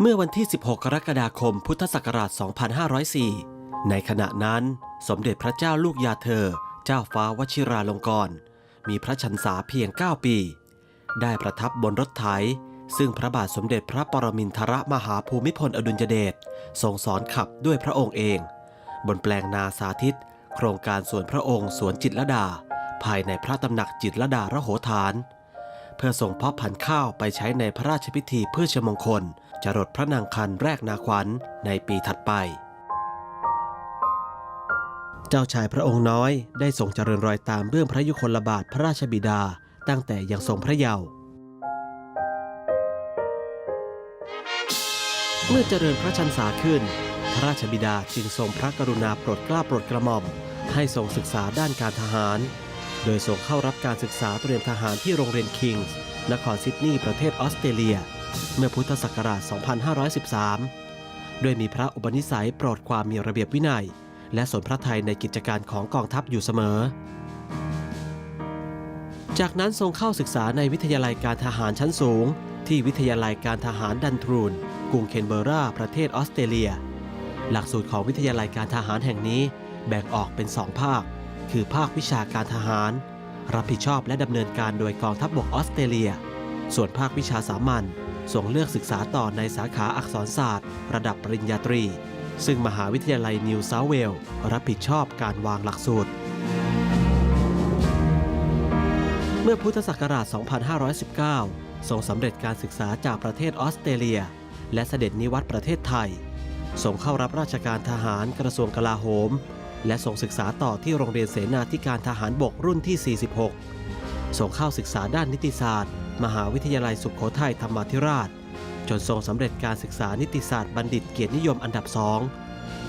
เมื่อวันที่ 16 กรกฎาคมพุทธศักราช 2504 ในขณะนั้น สมเด็จพระเจ้าลูกยาเธอ เจ้าฟ้าวชิราลงกรณ์มีพระชันษาเพียง 9 ปี ได้ประทับบนรถไถ ซึ่งพระบาทสมเด็จพระปรมินทรมหาภูมิพลอดุลยเดชทรงสอนขับด้วยพระองค์เอง บนแปลงนาสาธิต โครงการสวนพระองค์สวนจิตรลดา ภายในพระตำหนักจิตรลดาระโหฐาน เพื่อส่งเพาะพันธุ์ข้าวไปใช้ในพระราชพิธีพืชมงคล จรดพระนางคันแรกนาขวัญในปีถัดไป เจ้าชายพระองค์น้อยได้ทรงเจริญรอยตามเบื้องพระยุคลบาทพระราชบิดา ตั้งแต่ยังทรงพระเยาว์เมื่อเจริญพระชันษาขึ้น พระราชบิดาจึงทรงพระกรุณาโปรดกล้าโปรดกระหม่อม ให้ทรงศึกษาด้านการทหาร โดยส่งเข้ารับการศึกษาเตรียมทหารที่โรงเรียนคิงส์นครซิดนีย์ประเทศออสเตรเลีย เมื่อพุทธศักราช 2513 ด้วยมีพระอุปนิสัยโปรดความมีระเบียบวินัย และสนพระไทยในกิจการของกองทัพอยู่เสมอ จากนั้นทรงเข้าศึกษาในวิทยาลัยการทหารชั้นสูง ที่วิทยาลัยการทหารดันทรูนกรุงเคนเบอร์ราประเทศออสเตรเลีย หลักสูตรของวิทยาลัยการทหารแห่งนี้แบ่งออกเป็นสองภาค คือภาควิชาการทหาร รับผิดชอบและดำเนินการโดยกองทัพบบกออสเตรเลีย ส่วนภาควิชาสามัญส่งเลือกศึกษาต่อในสาขาอักษรศาสตร์ ระดับปริญญาตรี ซึ่งมหาวิทยาลัยนิวเซาท์เวลส์รับผิดชอบการวางหลักสูตร เมื่อพุทธศักราช 2519 ทรงสำเร็จการศึกษาจากประเทศออสเตรเลีย และเสด็จนิวัตประเทศไทยส่งเข้ารับราชการทหารกระทรวงกลาโหม และส่งศึกษาต่อที่โรงเรียนเสนาธิการทหารบกรุ่นที่ 46 ส่งเข้าศึกษาด้านนิติศาสตร์ มหาวิทยาลัยสุขโขทัยธรรมาธิราช จนทรงสำเร็จการศึกษานิติศาสตร์บัณฑิตเกียรตินิยมอันดับสอง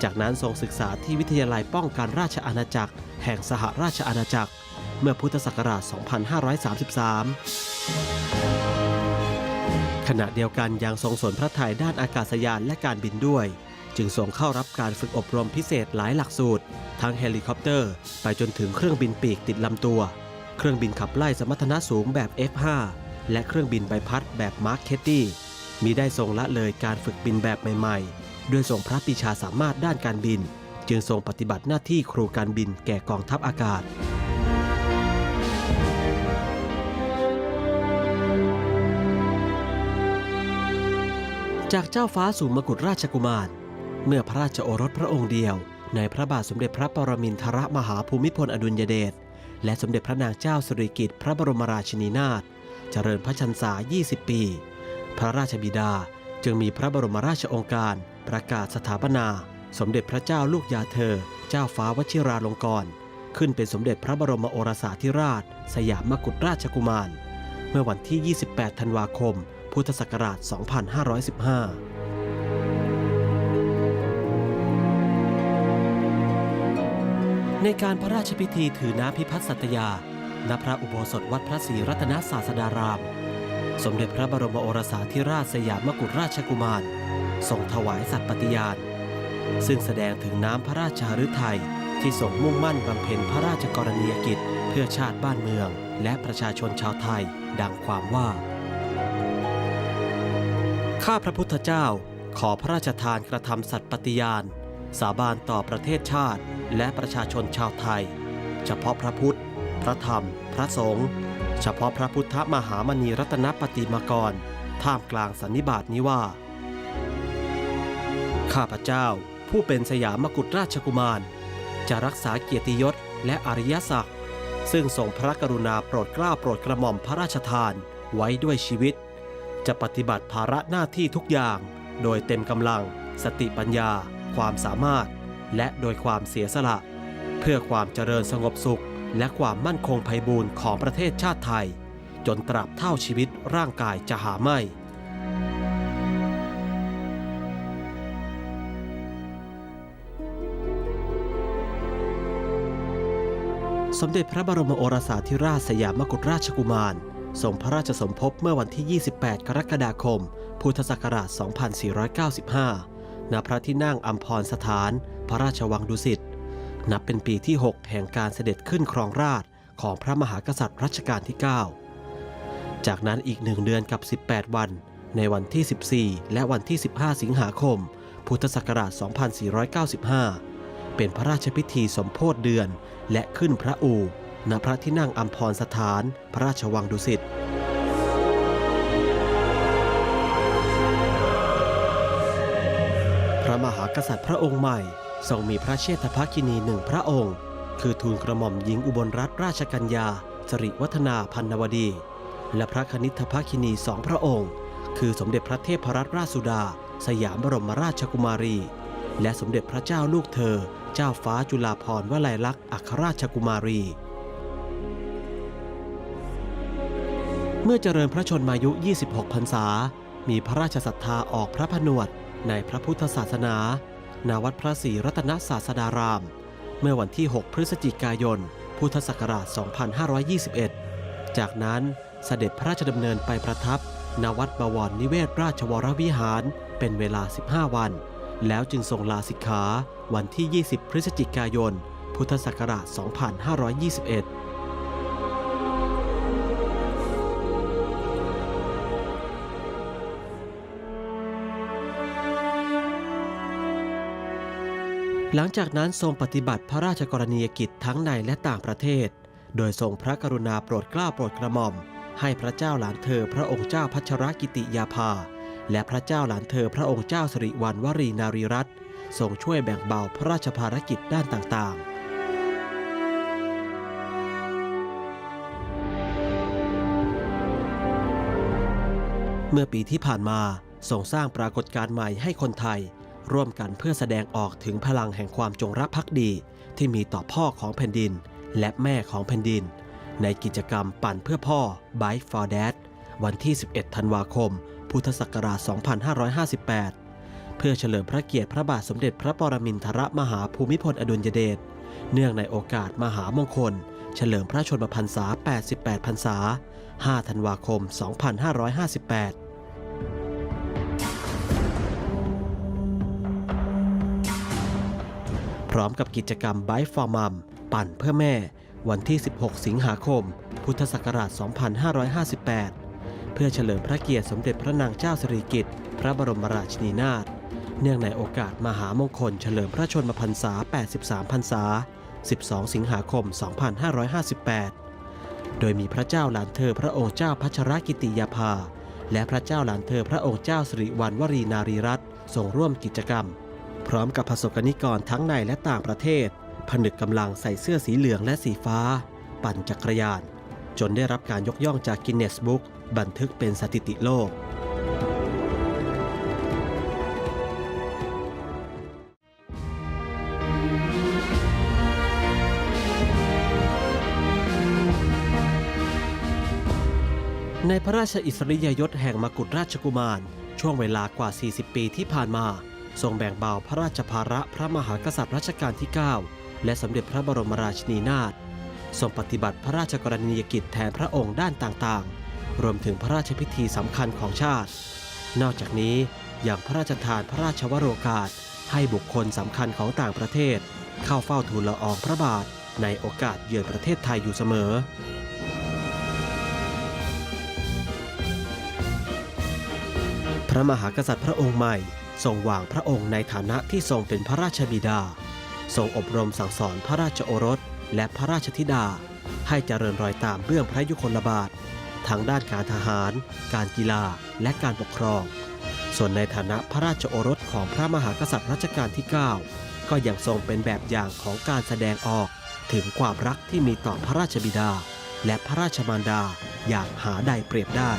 จากนั้นทรงศึกษาที่วิทยาลัยป้องกันราชอาณาจักร แห่งสหราชอาณาจักร เมื่อพุทธศักราช 2533 ขณะเดียวกันยังทรงสนพระทัยด้านอากาศยานและการบินด้วย ส่งเข้ารับการฝึกอบรมพิเศษหลายหลักสูตร ทั้งเฮลิคอปเตอร์ ไปจนถึงเครื่องบินปีกติดลำตัว เครื่องบินขับไล่สมรรถนะสูงแบบ F5 และเครื่องบินใบพัดแบบมาร์คเคตตี้มีได้ทรงละเลยการฝึกบินแบบใหม่ๆ ด้วยทรงพระปรีชาสามารถด้านการบิน จึงทรงปฏิบัติหน้าที่ครูการบินแก่กองทัพอากาศจากเจ้าฟ้าสู่มกุฎราชกุมาร เมื่อพระราชโอรสพระองค์เดียว ในพระบาทสมเด็จพระปรมินทรมหาภูมิพลอดุลยเดชและสมเด็จพระนางเจ้าสิริกิติ์พระบรมราชินีนาถเจริญพระชันษา 20 ปี พระราชบิดาจึงมีพระบรมราชองการ ประกาศสถาปนา สมเด็จพระเจ้าลูกยาเธอ เจ้าฟ้าวชิราลงกรณ์ขึ้นเป็นสมเด็จพระบรมโอรสาธิราช สยามมกุฎราชกุมาร เมื่อวันที่ 28 ธันวาคม พุทธศักราช 2515 ในการพระราชพิธีถือน้ำพิพัฒน์สัตยา ณ พระอุโบสถวัดพระศรีรัตนศาสดาราม สมเด็จพระบรมโอรสาธิราชสยามกุฎราชกุมารทรงถวายสัตย์ปฏิญาณ ซึ่งแสดงถึงน้ำพระราชาฤทัยที่ทรงมุ่งมั่นบำเพ็ญพระราชกรณียกิจ เพื่อชาติบ้านเมือง และประชาชนชาวไทย ดังความว่า ข้าพระพุทธเจ้าขอพระราชทานกระทำสัตย์ปฏิญาณ สาบานต่อประเทศชาติและประชาชนชาวไทย เฉพาะพระพุทธ พระธรรม พระสงฆ์เฉพาะพระพุทธมหามณีรัตนปฏิมากร ท่ามกลางสันนิบาตนี้ว่า ข้าพเจ้าผู้เป็นสยามกุฎราชกุมาร จะรักษาเกียรติยศและอริยศักดิ์ซึ่งทรงพระกรุณาโปรดเกล้าโปรดกระหม่อมพระราชทานไว้ด้วยชีวิต จะปฏิบัติภาระหน้าที่ทุกอย่าง โดยเต็มกำลัง สติปัญญา ความสามารถ และโดยความเสียสละ เพื่อความเจริญสงบสุข และความมั่นคงไพบูรณ์ของประเทศชาติไทย จนตราบเท่าชีวิตร่างกายจะหาไม่สมเด็จพระบรมโอรสาธิราชสยามกุฎราชกุมารทรงพระราชสมภพเมื่อวันที่ 28 กรกฎาคม พุทธศักราช 2495 ณพระที่นั่งอัมพรสถาน พระราชวังดุสิต นับเป็นปีที่ 6 แห่งการเสด็จขึ้นครองราชของพระมหากษัตริย์รัชกาลที่ 9 จากนั้นอีกหนึ่งเดือนกับ 18 วัน ในวันที่ 14 และวันที่ 15 สิงหาคม พุทธศักราช 2495 เป็นพระราชพิธีสมโพธิเดือนและขึ้นพระอู่ณพระที่นั่งอัมพรสถาน พระราชวังดุสิต พระมหากษัตริย์พระองค์ใหม่ทรงมีพระเชษฐภคินีหนึ่งพระองค์ คือทูลกระหม่อมหญิงอุบลรัตนราชกัญญาสริวัฒนาพันนวดี และพระคณิษฐภคินีสองพระองค์ คือสมเด็จพระเทพรัตนราชสุดา สยามบรมราชกุมารี และสมเด็จพระเจ้าลูกเธอ เจ้าฟ้าจุฬาภรณ์วลัยลักษณ์อัครราชกุมารี เมื่อเจริญพระชนมายุ 26 พรรษา มีพระราชศรัทธาออกพระผนวด ในพระพุทธศาสนาณวัดพระศรีรัตนศาสดาราม เมื่อวันที่ 6 พฤศจิกายน พุทธศักราช 2521 จากนั้นเสด็จพระราชดำเนินไปประทับณวัดบวรนิเวศราชวรวิหารเป็นเวลา 15 วัน แล้วจึงทรงลาสิกขาวันที่ 20 พฤศจิกายน พุทธศักราช 2521 หลังจากนั้นทรงปฏิบัติพระราชกรณียกิจทั้งในและต่างประเทศ โดยทรงพระกรุณาโปรดเกล้าโปรดกระหม่อม ให้พระเจ้าหลานเธอพระองค์เจ้าพัชรกิติยาภา และพระเจ้าหลานเธอพระองค์เจ้าสิริวัณวรีนารีรัตน์ทรงช่วยแบ่งเบาพระราชภารกิจด้านต่างๆเมื่อปีที่ผ่านมาทรงสร้างปรากฏการณ์ใหม่ให้คนไทย ร่วมกันเพื่อแสดงออกถึงพลังแห่งความจงรักภักดี ที่มีต่อพ่อของแผ่นดิน และแม่ของแผ่นดิน ในกิจกรรมปั่นเพื่อพ่อ Bike for Dad วันที่ 11 ธันวาคม พุทธศักราช 2558 เพื่อเฉลิมพระเกียรติพระบาทสมเด็จพระปรมินทรมหาภูมิพลอดุลยเดช เนื่องในโอกาสมหามงคล เฉลิมพระชนมพรรษา 88 พรรษา 5 ธันวาคม 2558 ร้อมกับกิจกรรม Bike for Mom ปั่นเพื่อแม่ วันที่ 16 สิงหาคม พุทธศักราช 2558 เพื่อเฉลิมพระเกียรติสมเด็จพระนางเจ้าสิริกิติ์พระบรมราชินีนาถเนื่องในโอกาสมหามงคลเฉลิมพระชนมพรรษา 83 พรรษา 12 สิงหาคม 2558 โดยมีพระเจ้าหลานเธอพระองค์เจ้าพัชรกิติยาภา และพระเจ้าหลานเธอพระองค์เจ้าสิริวัณวรีนารีรัตน์ทรงร่วมกิจกรรม พร้อมกับประสบกนิกรทั้งในและต่างประเทศ ผนึกกำลังใส่เสื้อสีเหลืองและสีฟ้า ปั่นจักรยาน จนได้รับการยกย่องจากกินเนสบุ๊กบันทึกเป็นสถิติโลกในพระราชอิสริยยศแห่งมกุฎราชกุมาร ช่วงเวลากว่า 40 ปีที่ผ่านมา แบ่งเบาพระราชภาระพระมหากษัตริย์รัชกาลที่ 9 และสมเด็จพระบรมราชินีนาถทรงปฏิบัติพระราชกรณียกิจแทนพระองค์ด้านต่างๆ รวมถึงพระราชพิธีสำคัญของชาติ นอกจากนี้ยังพระราชทานพระราชวโรกาส ให้บุคคลสำคัญของต่างประเทศ เข้าเฝ้าทูลละอองพระบาทในโอกาสเยือนประเทศไทยอยู่เสมอพระมหากษัตริย์พระองค์ใหม่ ทรงวางพระองค์ในฐานะที่ทรงเป็นพระราชบิดา ทรงอบรมสั่งสอนพระราชโอรส และพระราชธิดา ให้เจริญรอยตามเบื้องพระยุคลบาททั้งด้านการทหาร การกีฬา และการปกครอง ส่วนในฐานะพระราชโอรสของพระมหากษัตริย์รัชกาลที่ 9 ก็ยังทรงเป็นแบบอย่างของการแสดงออกถึงความรักที่มีต่อพระราชบิดา และพระราชมารดาอย่างหาใดเปรียบได้